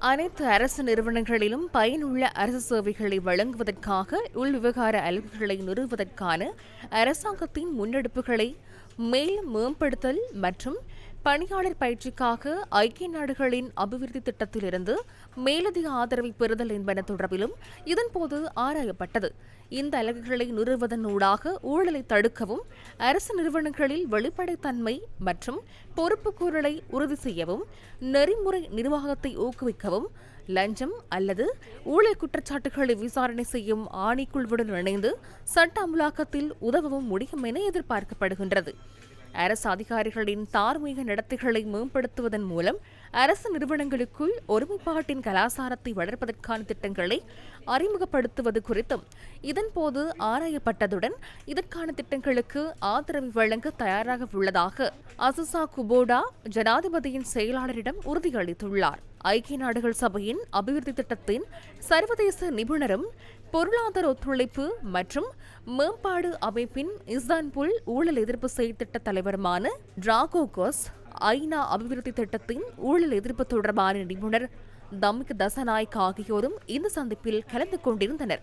அனைத்து அரசு நிறுவனங்களிலும் பயனுள்ள அரசு சேவைகளை வழங்குவதற்காக உள்விவகார அலுவல்களை நிறுவுவதற்கான அரசாங்கத்தின் முன்னெடுப்புகளை மேலும் மேம்படுத்தல் மற்றும் பணியாளர் பயிற்சிக்காக ஐக்கிய நாடுகளின் அபிவிருத்தி திட்டத்திலிருந்து மேலதிக ஆதரவை பெறுதல் என்பன தொடர்பிலும் இதன்போது ஆராயப்பட்டது. இந்த அலகுகளை நிறுவுவதன் ஊடாக ஊழலை தடுக்கவும் அரசு நிறுவனங்களில் வெளிப்படைத்தன்மை மற்றும் பொறுப்புக்கூறலை உறுதி செய்யவும் நெறிமுறை நிர்வாகத்தை ஊக்குவிக்கவும் லஞ்சம் அல்லது ஊழல் குற்றச்சாட்டுகளை விசாரணை செய்யும் ஆணைக்குழுவுடன் இணைந்து சட்ட அமலாக்கத்தில் உதவவும் முடியும் என எதிர்பார்க்கப்படுகின்றது. அரசு அதிகாரிகளின் தார்மீக நடத்தைகளை மேம்படுத்துவதன் மூலம் அரசு நிறுவனங்களுக்குள் ஒருமைப்பாட்டின் கலாசாரத்தை வளர்ப்பதற்கான திட்டங்களை அறிமுகப்படுத்துவது குறித்தும் இதன்போது ஆராயப்பட்டதுடன் இதற்கான திட்டங்களுக்கு ஆதரவு வழங்க தயாராக உள்ளதாக அசுசா குபோடா ஜனாதிபதியின் செயலாளரிடம் உறுதியளித்துள்ளார். ஐக்கிய நாடுகள் சபையின் அபிவிருத்தி திட்டத்தின் சர்வதேச நிபுணரும் பொருளாதார ஒத்துழைப்பு மற்றும் மேம்பாடு அமைப்பின் இஸ்தான்புல் ஊழல் எதிர்ப்பு செயற்திட்ட தலைவருமான டிராகோகோஸ் ஐநா அபிவிருத்தி திட்டத்தின் ஊழல் எதிர்ப்பு தொடர்பான நிபுணர் தமிக் தசநாயக் ஆகியோரும் இந்த சந்திப்பில் கலந்து கொண்டிருந்தனர்.